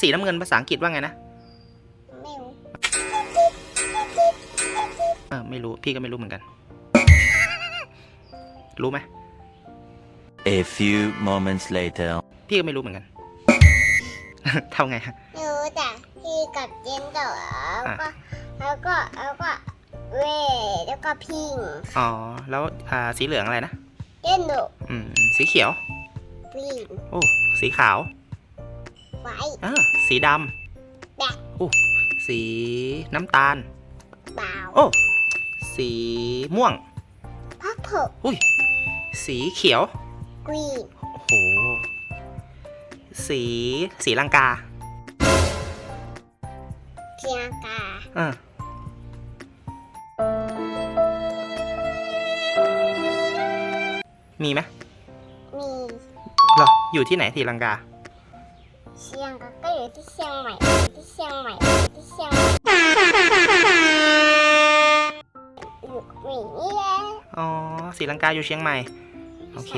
สีน้ำเงินภาษาอังกฤษว่าไงนะไม่รู้เออไม่รู้พี่ก็ไม่รู้เหมือนกัน รู้ไหม A few moments later. พี่ก็ไม่รู้เหมือนกันทำไงฮะไม่รู้แต่พี่กับเจนต่อแล้วก็อะแล้วก็แล้วก็เวแล้วก็พิงอ๋อ แล้วอ่าสีเหลืองอะไรนะ เจนโดอืม สีเขียว พิงโอ้ สีขาว ไว้เออสีดแดงำโอ้สีน้ำตาลเบาโอ้สีม่วงพักเพิกอุ้ย สีเขียวกรีนโอ้โห สีสีลังกาเชียงกาเออมีไหมมี เหรอ อยู่ที่ไหนสีลังกา เชียงกาก็อยู่ที่เชียงใหม่อยู่ที่เชียงใหม่ที่เชียงใหม่อยู่นี่แหละ อ๋อสีลังกาอยู่เชียงใหม่ โอเค